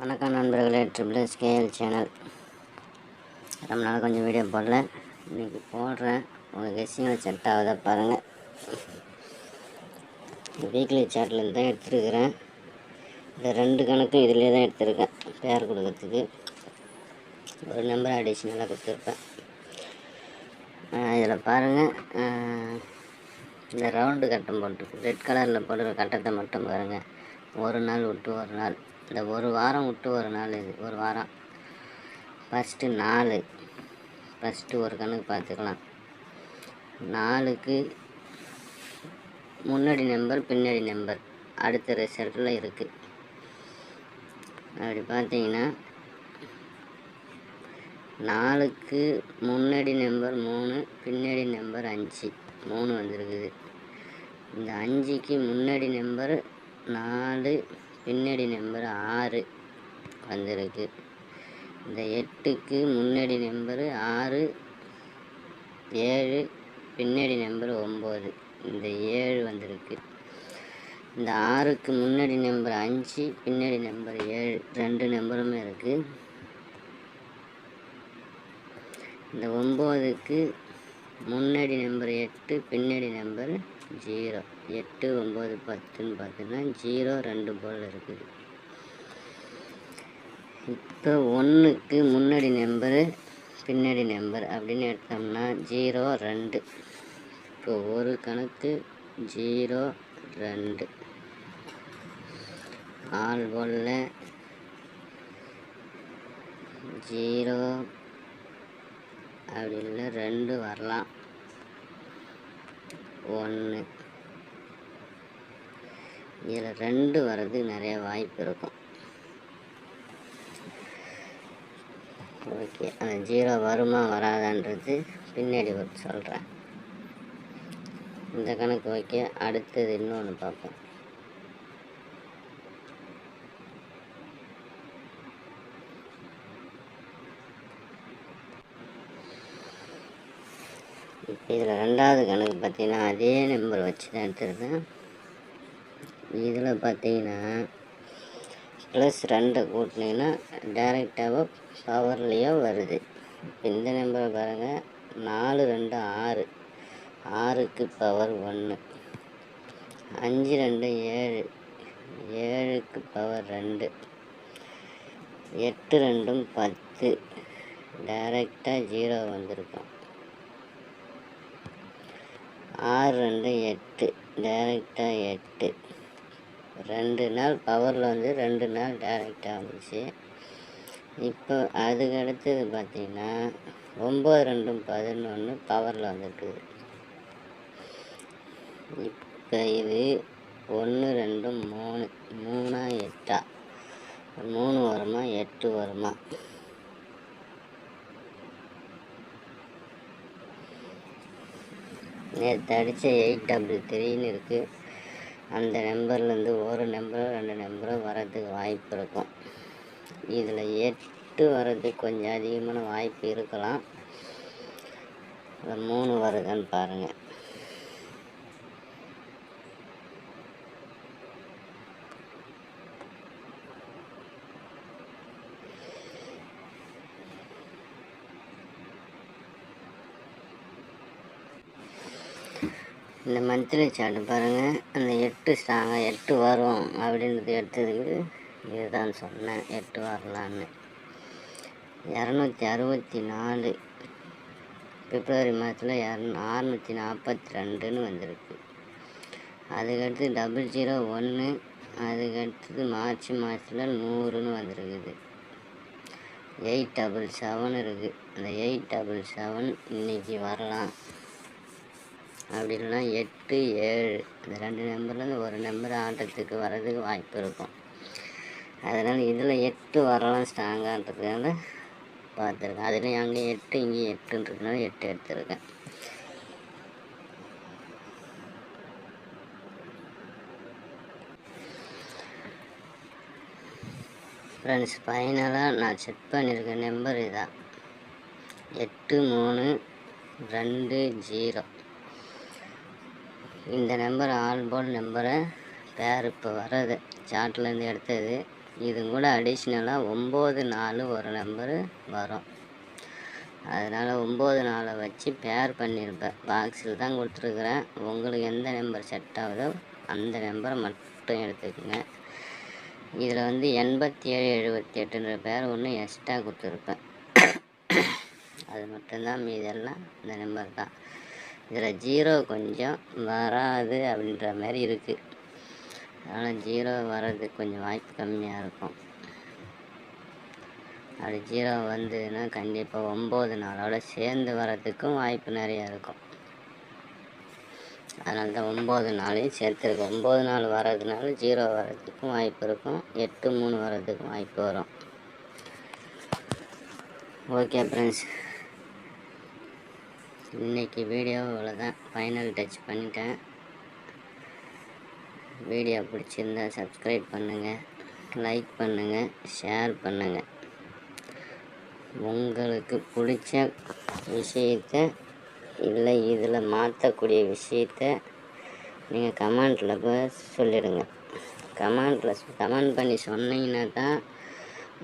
வணக்கம் நண்பர்களே triple scale channel ரொம்ப நாள் கொஞ்சம் வீடியோ போடல. இன்றைக்கி போடுறேன். உங்கள் விஷயங்கள் செட் ஆகுதா பாருங்கள் வீக்லி சார்ட்லேருந்து தான் எடுத்துருக்கிறேன். இந்த ரெண்டு கணக்கும் இதிலே தான் எடுத்திருக்கேன். பேர் கொடுக்கறதுக்கு. ஒரு நம்பர் அடிஷ்னலாக கொடுத்துருப்பேன். இதில் பாருங்கள் இந்த ரவுண்டு கட்டம் போட்டு ரெட் கலரில் போடுற கட்டத்தை மட்டும் பாருங்கள் ஒரு நாள் விட்டு ஒரு நாள். இந்த ஒரு வாரம் விட்டு ஒரு நாள் இது ஒரு வாரம். ஃபஸ்ட்டு நாலு. ஃபஸ்ட்டு ஒரு கணக்கு பார்த்துக்கலாம். நாலுக்கு முன்னாடி நம்பர் பின்னாடி நம்பர் அடுத்த ரிசல்ட்டில் இருக்குது அப்படி பார்த்தீங்கன்னா நாலுக்கு முன்னாடி நம்பர் மூணு பின்னாடி நம்பர் அஞ்சு. மூணு வந்திருக்குது. இந்த அஞ்சுக்கு முன்னாடி நம்பர் நாலு பின்னாடி நம்பர் ஆறு வந்திருக்கு. இந்த எட்டுக்கு முன்னாடி நம்பரு ஆறு ஏழு பின்னாடி நம்பர் ஒம்பது. இந்த ஏழு வந்திருக்கு. இந்த ஆறுக்கு முன்னாடி நம்பர் அஞ்சு பின்னாடி நம்பர் ஏழு. ரெண்டு நம்பருமே இருக்குது இந்த ஒம்போதுக்கு முன்னாடி நம்பர் எட்டு பின்னாடி நம்பர் ஜீரோ எட்டு ஒம்பது பத்துன்னு பார்த்தீங்கன்னா ஜீரோ ரெண்டு போல் இருக்குது. இப்போ ஒன்றுக்கு முன்னாடி நம்பரு பின்னாடி நம்பர் அப்படின்னு எடுத்தோம்னா ஜீரோ ரெண்டு. இப்போ ஒரு கணக்கு ஜீரோ ரெண்டு. ஆள் போல ஜீரோ அப்படி இல்லை ரெண்டு வரலாம். ஒன்று இதில் ரெண்டு வர்றதுக்கு நிறைய வாய்ப்பு இருக்கும். ஓகே அந்த ஜீரோ வருமா வராதான்றது பின்னாடி ஒரு சொல்கிறேன் இந்த கணக்கு ஓகே அடுத்தது இன்னொன்று பார்ப்போம். இப்போ இதில் ரெண்டாவது கணக்கு பார்த்தீங்கன்னா அதே நம்பர் வச்சு தான் எடுத்துருக்கேன் இதில் பார்த்தீங்கன்னா ப்ளஸ் ரெண்டை கூட்டினீங்கன்னா டேரெக்டாகவோ பவர்லேயோ வருது. இந்த நம்பரை பாருங்கள் நாலு ரெண்டு ஆறு. ஆறுக்கு பவர் ஒன்று அஞ்சு ரெண்டு ஏழு. ஏழுக்கு பவர் ரெண்டு. எட்டு ரெண்டும் பத்து. டைரெக்டாக ஜீரோ வந்திருக்கும். ஆறு ரெண்டு எட்டு. டைரெக்டாக எட்டு. ரெண்டு நாள் பவரில் வந்து ரெண்டு நாள் டேரெக்டாக வந்துச்சு. இப்போ அதுக்கு அடுத்தது பார்த்திங்கன்னா ஒம்பது ரெண்டும் பதினொன்று பவரில் வந்துருக்குது இப்போ இது ஒன்று ரெண்டும் மூணு மூணா எட்டா? மூணு வருமா எட்டு வருமா? நேற்று அடித்த எயிட் டபுள் த்ரீன்னு இருக்குது அந்த நம்பர்லேருந்து ஒரு நம்பரோ ரெண்டு நம்பரோ வர்றதுக்கு வாய்ப்பு இருக்கும். இதில் எட்டு வர்றதுக்கு கொஞ்சம் அதிகமான வாய்ப்பு இருக்கலாம். அதில் மூணு வருதுன்னு பாருங்கள் இந்த மந்த்லி சார்ட் பாருங்கள் அந்த எட்டு ஸ்ட்ராங்காக எட்டு வரும் அப்படின்றது எடுத்ததுக்கு இதுதான் சொன்னேன் எட்டு வரலான்னு. இரநூத்தி அறுபத்தி நாலு பிப்ரவரி மாதத்தில் இரநூ அறநூற்றி நாற்பத்தி ரெண்டுன்னு வந்திருக்கு. அதுக்கடுத்து டபுள் ஜீரோ ஒன்று அதுக்கடுத்தது மார்ச் மாதத்தில் நூறுன்னு வந்திருக்குது. எயிட் டபுள் செவன் இருக்குது அந்த எயிட் டபுள் செவன் இன்றைக்கி வரலாம். அப்படி இல்லைன்னா எட்டு ஏழு இந்த ரெண்டு நம்பர்லேருந்து ஒரு நம்பர் ஆட்டத்துக்கு வர்றதுக்கு வாய்ப்பு இருக்கும். அதனால் இதில் எட்டு வரலாம் ஸ்ட்ராங்கான்றதுனால பார்த்துருக்கேன். அதுலேயும் அங்கே எட்டு இங்கே எட்டுன்றதுனால எட்டு எடுத்துருக்கேன். ஃப்ரெண்ட்ஸ் ஃபைனலாக நான் செக் பண்ணியிருக்க நம்பர் இதான். எட்டு மூணு ரெண்டு ஜீரோ இந்த நம்பர் ஆல் போர்டு நம்பரை பேர் இப்போ வர்றது சார்ட்லேருந்து எடுத்தது. இது கூட அடிஷ்னலாக ஒம்பது நாலு ஒரு நம்பரு வரும். அதனால் ஒம்பது நாளை வச்சு பேர் பண்ணியிருப்பேன் பாக்ஸில் தான் கொடுத்துருக்குறேன். உங்களுக்கு எந்த நம்பர் செட் ஆகுதோ அந்த நம்பரை மட்டும் எடுத்துக்கோங்க. இதில் வந்து எண்பத்தி ஏழு எழுபத்தி எட்டுன்ற பேர் ஒன்று எக்ஸ்ட்ரா கொடுத்துருப்பேன். அது மட்டும்தான் மீதெல்லாம் இந்த நம்பர் தான். இதில் ஜீரோ கொஞ்சம் வராது அப்படின்ற மாதிரி இருக்குது அதனால் ஜீரோ வர்றதுக்கு கொஞ்சம் வாய்ப்பு கம்மியாக இருக்கும். அப்படி ஜீரோ வந்ததுன்னா கண்டிப்பாக ஒம்பது நாளோட சேர்ந்து வர்றதுக்கும் வாய்ப்பு நிறையா இருக்கும். அதனால தான் ஒம்பது நாளையும் சேர்த்துருக்கோம். ஒம்பது நாள் வர்றதுனால ஜீரோ வர்றதுக்கும் வாய்ப்பு இருக்கும். எட்டு மூணு வர்றதுக்கும் வாய்ப்பு வரும். ஓகே ஃப்ரெண்ட்ஸ் இன்றைக்கி வீடியோ இவ்வளோதான் ஃபைனல் டச் பண்ணிட்டேன். வீடியோ பிடிச்சிருந்தா சப்ஸ்கிரைப் பண்ணுங்கள் லைக் பண்ணுங்கள் ஷேர் பண்ணுங்கள் உங்களுக்கு பிடிச்ச விஷயத்த இல்லை இதில் மாற்றக்கூடிய விஷயத்த நீங்கள் கமெண்ட்டில் போய் சொல்லிடுங்க. கமெண்ட்டில் கமெண்ட் பண்ணி சொன்னீங்கன்னா தான்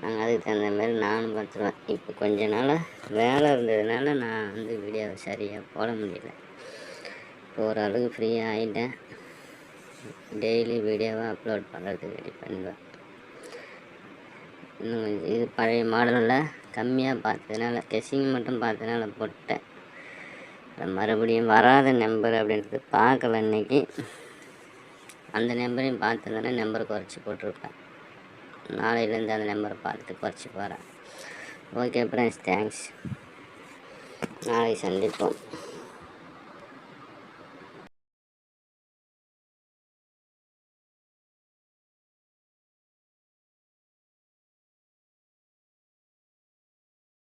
நாங்கள் அதுக்கு தகுந்த மாதிரி நானும் பார்த்துருவேன் இப்போ கொஞ்ச நாளாக வேலை இருந்ததுனால நான் வந்து வீடியோவை சரியாக போட முடியல. இப்போ ஓரளவுக்கு ஃப்ரீயாக ஆகிட்டேன் டெய்லி வீடியோவாக அப்லோட் பண்ணுறதுக்கு ரெடி பண்ணுவேன். இன்னும் கொஞ்சம் இது பழைய மாடலில் கம்மியாக பார்த்ததுனால கெஸிங் மட்டும் பார்த்ததுனால போட்டேன். மறுபடியும் வராத நம்பர் அப்படின்றது பார்க்கல இன்றைக்கி அந்த நம்பரையும் பார்த்துருந்தேன்னா நம்பர் குறைச்சி போட்டிருப்பேன் நாளையிலேருந்து அந்த நம்பரை பார்த்து குறைச்சி போகிறேன். ஓகே ஃப்ரெண்ட்ஸ் தேங்க்ஸ் நாளைக்கு சந்திப்போம்.